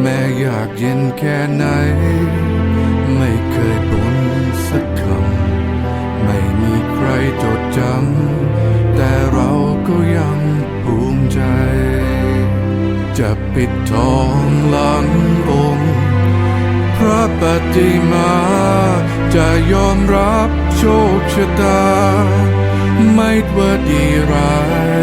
แม้อยากเย็นแค่ไหน ไม่เคยบ่นสักคำ ไม่มีใครจดจำ แต่เราก็ยังภูมิใจ จะปิดทองหลังองค์พระปฏิมา จะยอมรับโชคชะตา ไม่ว่าดีร้าย